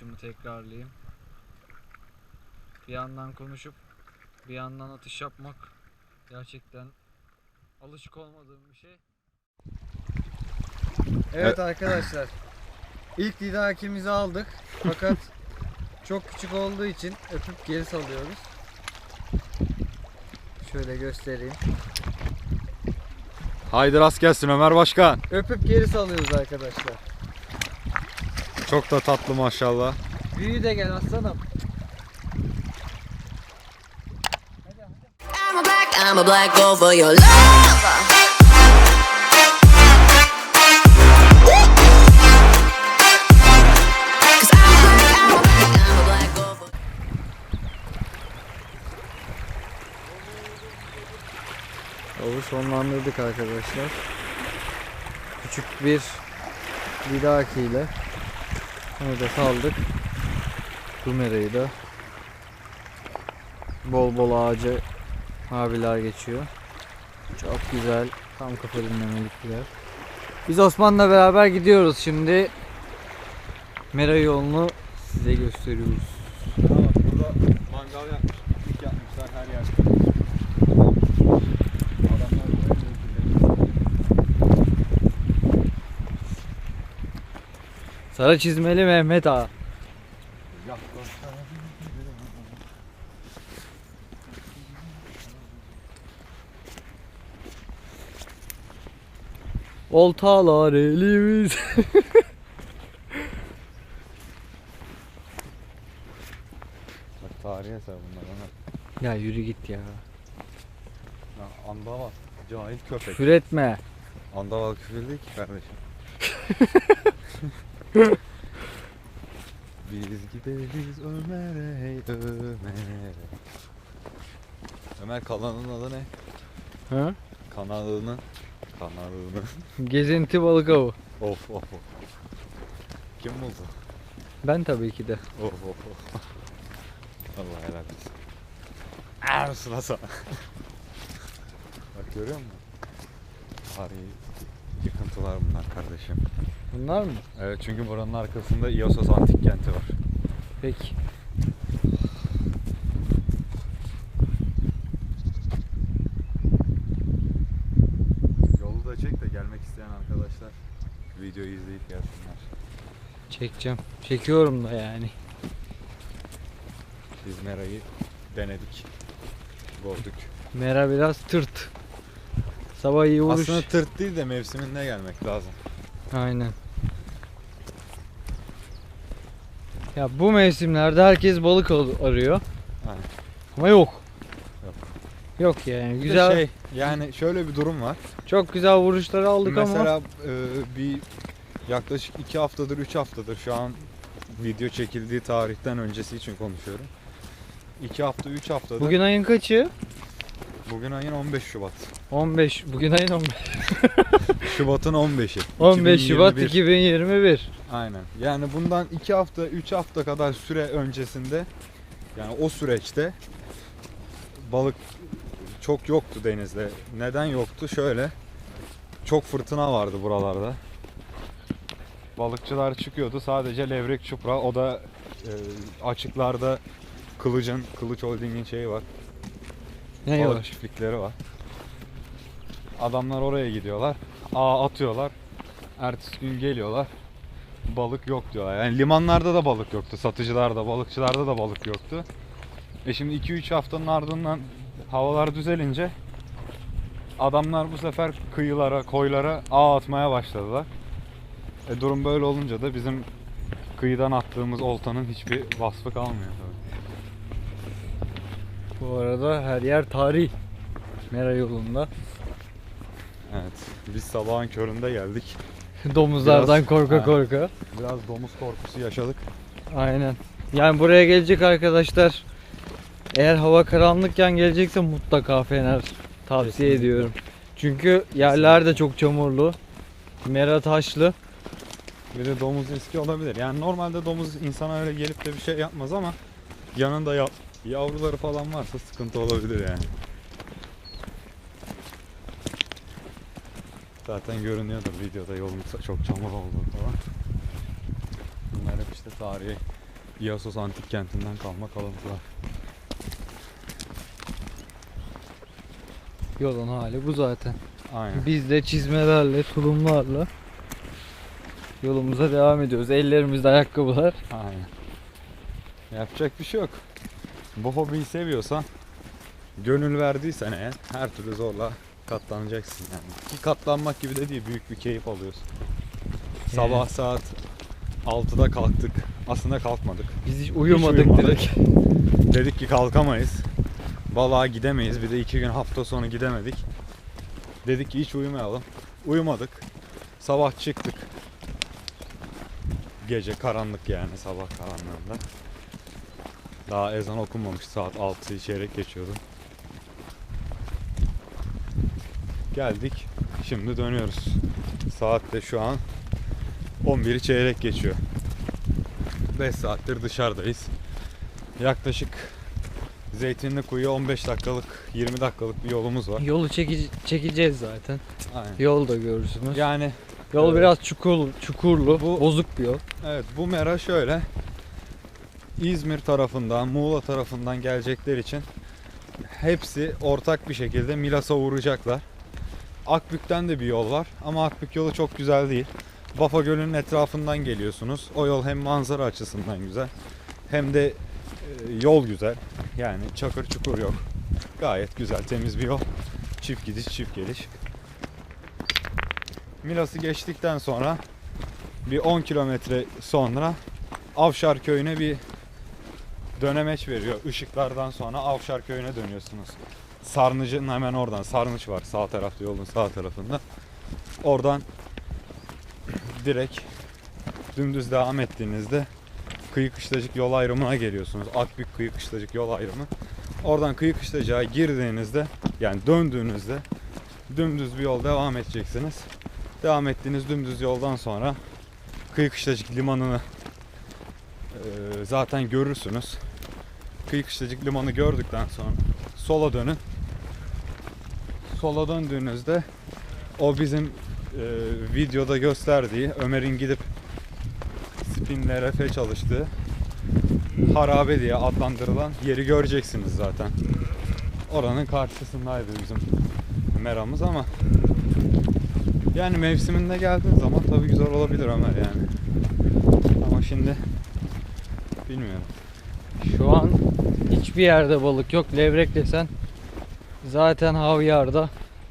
başımı tekrarlayayım. Bir yandan konuşup bir yandan atış yapmak gerçekten alışık olmadığım bir şey. Evet arkadaşlar. İlk didakimizi aldık. Fakat çok küçük olduğu için öpüp geri salıyoruz. Şöyle göstereyim. Haydi rast gelsin Ömer Başkan. Öpüp geri salıyoruz arkadaşlar. Çok da tatlı maşallah. Büyü de gel aslanım. I'm a black, girl for your love. Avı sonlandırdık arkadaşlar. Küçük bir vidaki ile onu da saldık. Dumera'yı da bol bol ağacı maviler geçiyor. Çok güzel. Tam kafa dinlemelik bir yer. Biz Osman'la beraber gidiyoruz şimdi. Mera yolunu size gösteriyoruz. Burada mangal yapmış, piknik yapmışlar her yer. Adamlar Sarı çizmeli Mehmet Ağa. Oltalar elimiz. Bak tarihi eser bunlar Ömer. ya yürü git ya. Ha, Andaval. Cahil köpek. Küfür etme. Andaval küfür değil ki kardeşim. Biz gideriz Ömer'e hey Ömer'e. Ömer kanalının adı ne? Ha? Kanalının. Kanalının. Gezinti balık avı. of of of. Kim buldu? Ben tabii ki de. Of of of. Allah helal olsun. Er sıra sana. Bak görüyor musun? Tarihi yıkıntılar bunlar kardeşim. Bunlar mı? Evet çünkü buranın arkasında İosos antik kenti var. Peki. Yolu da çek de gelmek isteyen arkadaşlar videoyu izleyip gelsinler. Çekeceğim. Çekiyorum da yani. Biz Mera'yı denedik. Gördük. Mera biraz tırt. Sabah iyi vuruş. Aslında tırt değil de mevsiminde gelmek lazım. Aynen. Ya bu mevsimlerde herkes balık al- arıyor. Aynen. Ama yok. Yok. Yok yani. Bir de Güzel. Şey, yani şöyle bir durum var. Çok güzel vuruşları aldık ama Mesela e, bir yaklaşık 2 haftadır 3 haftadır şu an video çekildiği tarihten öncesi için konuşuyorum. 2 hafta 3 haftadır. bugün ayın kaçı? Bugün ayın 15 Şubat. 15. Bugün ayın 15. Şubat'ın 15'i. 15 Şubat 2021. 2021. Aynen. Yani bundan 2 hafta 3 hafta kadar süre öncesinde yani o süreçte balık çok yoktu denizde. Neden yoktu? Şöyle çok fırtına vardı buralarda. Balıkçılar çıkıyordu sadece levrek çupra o da e, açıklarda Kılıç'ın, Kılıç Holding'in şeyi var. Ne var? çiftlikleri var. Adamlar oraya gidiyorlar. Ağ atıyorlar. Ertesi gün geliyorlar. Balık yok diyorlar. Yani limanlarda da balık yoktu. Satıcılarda, balıkçılarda da balık yoktu. E şimdi 2-3 haftanın ardından havalar düzelince adamlar bu sefer kıyılara, koylara ağ atmaya başladılar. E durum böyle olunca da bizim kıyıdan attığımız oltanın hiçbir vasfı kalmıyor. Bu arada her yer tarih. Mera yolunda. Evet. Biz sabahın köründe geldik. Domuzlardan Biraz- korka Ha. korka. Biraz domuz korkusu yaşadık. Aynen. Yani buraya gelecek arkadaşlar eğer hava karanlıkken gelecekse mutlaka fener tavsiye Kesinlikle. ediyorum. Çünkü yerler de çok çamurlu. Mera taşlı. Bir de domuz riski olabilir. Yani normalde domuz insana öyle gelip de bir şey yapmaz ama yanında ya- yavruları falan varsa sıkıntı olabilir yani. Zaten görünüyordur videoda yolun çok çamur olduğu falan. Bunlar hep işte tarihi İyasos antik kentinden kalma kalıntılar. Yolun hali bu zaten. Aynen. Biz de çizmelerle, tulumlarla yolumuza devam ediyoruz. Ellerimizde ayakkabılar. Aynen. Yapacak bir şey yok. Bu hobiyi seviyorsan, gönül verdiysen eğer her türlü zorla katlanacaksın yani. Ki katlanmak gibi de değil, büyük bir keyif alıyorsun. Sabah Yani. saat 6'da kalktık. Aslında kalkmadık. Biz hiç uyumadık, uyumadık. direkt. Dedik ki kalkamayız. Balığa gidemeyiz. Bir de iki gün hafta sonu gidemedik. Dedik ki hiç uyumayalım. Uyumadık. Sabah çıktık. Gece karanlık yani sabah karanlığında. Daha ezan okunmamış. Saat 6'yı çeyrek geçiyordu. Geldik. Şimdi dönüyoruz. Saat de şu an 11'i çeyrek geçiyor. 5 saattir dışarıdayız. Yaklaşık Zeytinli Kuyu'ya 15 dakikalık, 20 dakikalık bir yolumuz var. Yolu çeki- çekeceğiz zaten. Aynen. Yol da görürsünüz. Yani Yol Evet. biraz çukur, çukurlu, Bu- bozuk bir yol. evet bu mera şöyle. İzmir tarafından, Muğla tarafından gelecekler için hepsi ortak bir şekilde Milas'a uğrayacaklar. Akbük'ten de bir yol var ama Akbük yolu çok güzel değil. Bafa Gölü'nün etrafından geliyorsunuz. O yol hem manzara açısından güzel hem de e, yol güzel. Yani çakır çukur yok. Gayet güzel, temiz bir yol. Çift gidiş, çift geliş. Milas'ı geçtikten sonra bir 10 kilometre sonra Avşar köyüne bir dönemeç veriyor. Işıklardan sonra Avşar köyüne dönüyorsunuz. Sarnıcı'nın hemen oradan. Sarnıç var sağ tarafta yolun sağ tarafında. Oradan direkt dümdüz devam ettiğinizde Kıyı Kışlacık yol ayrımına geliyorsunuz. Akbük Kıyı Kışlacık yol ayrımı. Oradan Kıyı Kışlacık'a girdiğinizde yani döndüğünüzde dümdüz bir yol devam edeceksiniz. Devam ettiğiniz dümdüz yoldan sonra Kıyı Kışlacık limanını e, zaten görürsünüz. Kıyı Kışlacık limanı gördükten sonra sola dönün. Sola döndüğünüzde o bizim e, videoda gösterdiği Ömer'in gidip spinle RF çalıştığı harabe diye adlandırılan yeri göreceksiniz zaten. Oranın karşısındaydı bizim meramız ama yani mevsiminde geldiğin zaman tabii güzel olabilir Ömer yani. Ama şimdi bilmiyorum. Şu an hiçbir yerde balık yok. Levrek desen zaten havyarda.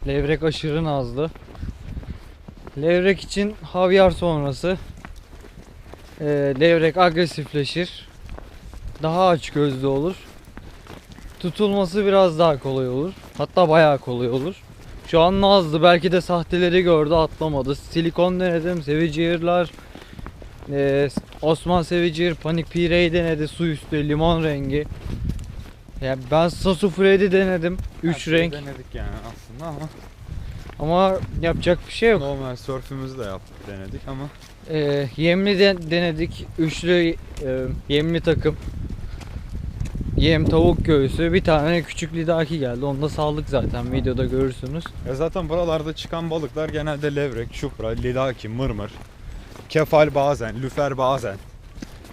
Levrek aşırı nazlı. Levrek için havyar sonrası e, levrek agresifleşir. Daha aç gözlü olur. Tutulması biraz daha kolay olur. Hatta bayağı kolay olur. Şu an nazlı. Belki de sahteleri gördü atlamadı. Silikon denedim. Seviciyirler. Ee, Osman Sevicir Panik Pire'yi denedi. Su üstü limon rengi. Yani ben Sasu Fred'i denedim. 3 Her şeyi renk. denedik yani aslında ama Ama yapacak bir şey yok. normal surfümüzü de yaptık denedik ama Ee, yemli de denedik. Üçlü e, yemli takım. Yem tavuk göğsü. Bir tane küçük lidaki geldi. Onu da saldık zaten. Videoda görürsünüz. ya zaten buralarda çıkan balıklar genelde levrek, çupra, lilaki, mırmır, kefal bazen, lüfer bazen,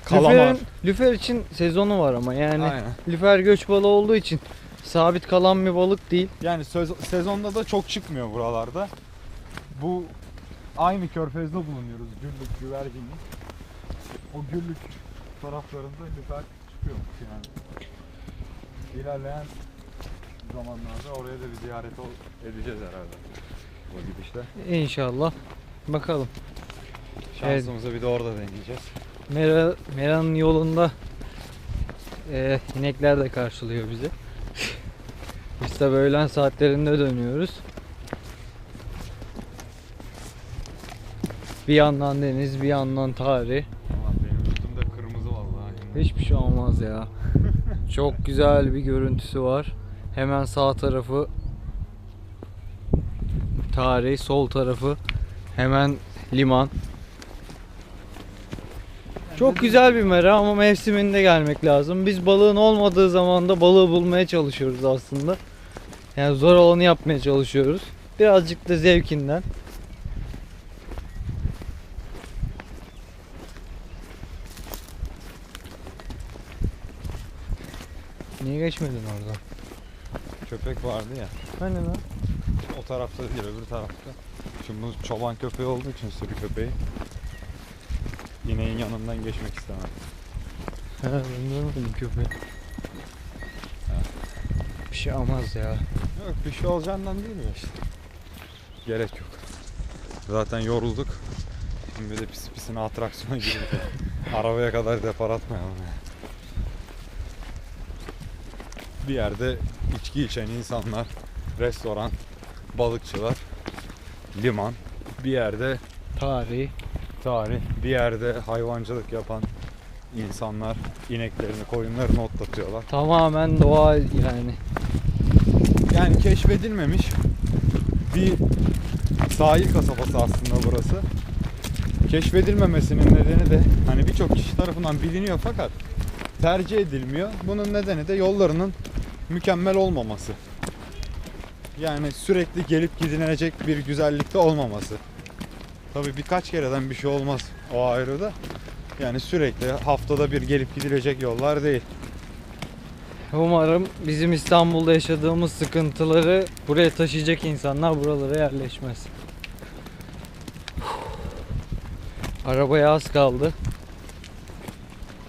kalamar. Lüferin- lüfer için sezonu var ama yani. Aynen. Lüfer göç balığı olduğu için sabit kalan bir balık değil. Yani söz- sezonda da çok çıkmıyor buralarda. Bu aynı körfezde bulunuyoruz. Güllük, güvercinlik. O güllük taraflarında lüfer çıkıyormuş yani. İlerleyen zamanlarda oraya da bir ziyaret ol- edeceğiz herhalde. Bu gidişte. İnşallah. Bakalım. Şansımızı bir de orada deneyeceğiz. Mera, Mera'nın yolunda e, inekler de karşılıyor bizi. Biz de öğlen saatlerinde dönüyoruz. Bir yandan deniz, bir yandan tarih. Ama benim üstümde kırmızı vallahi. Hiçbir şey olmaz ya. Çok güzel bir görüntüsü var. Hemen sağ tarafı tarih, sol tarafı hemen liman. Çok güzel bir mera ama mevsiminde gelmek lazım. Biz balığın olmadığı zaman da balığı bulmaya çalışıyoruz aslında. Yani zor olanı yapmaya çalışıyoruz. Birazcık da zevkinden. Niye geçmedin oradan? Köpek vardı ya. Hani lan? O tarafta değil öbür tarafta. Şimdi bu çoban köpeği olduğu için sürü köpeği. İneğin yanından geçmek istemem. Ha ben görmedim köpeği. Bir şey olmaz ya. Yok bir şey olacağından değil mi işte. Gerek yok. Zaten yorulduk. Şimdi de pis pisine atraksiyona girdik. Arabaya kadar depar atmayalım yani. Bir yerde içki içen insanlar, restoran, balıkçılar, liman, bir yerde Tarih. Tarih, bir yerde hayvancılık yapan insanlar ineklerini, koyunlarını otlatıyorlar. Tamamen doğal yani. Yani keşfedilmemiş bir sahil kasabası aslında burası. Keşfedilmemesinin nedeni de hani birçok kişi tarafından biliniyor fakat tercih edilmiyor. Bunun nedeni de yollarının mükemmel olmaması. Yani sürekli gelip gidilecek bir güzellikte olmaması. Tabii birkaç kereden bir şey olmaz o ayrı da. Yani sürekli haftada bir gelip gidilecek yollar değil. Umarım bizim İstanbul'da yaşadığımız sıkıntıları buraya taşıyacak insanlar buralara yerleşmez. Arabaya az kaldı.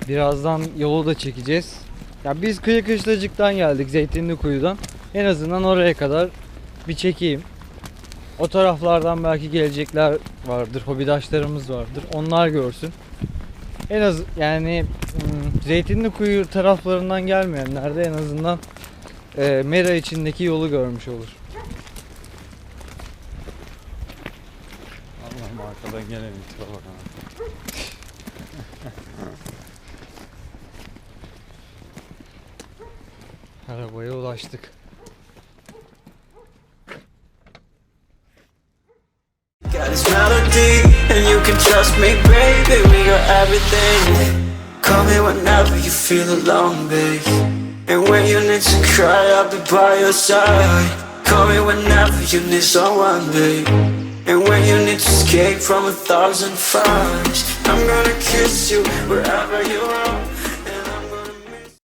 Birazdan yolu da çekeceğiz. Ya biz kıyı kışlacıktan geldik Zeytinli Kuyu'dan. En azından oraya kadar bir çekeyim. O taraflardan belki gelecekler vardır, hobidaşlarımız vardır. Onlar görsün. En az yani hmm, Zeytinli Kuyu taraflarından gelmeyenler de en azından e, Mera içindeki yolu görmüş olur. Allah'ım arkadan gelen itira bak ha. Arabaya ulaştık. This melody, and you can trust me, baby. We got everything. Call me whenever you feel alone, babe. And when you need to cry, I'll be by your side. Call me whenever you need someone, babe. And when you need to escape from a thousand fires, I'm gonna kiss you wherever you are.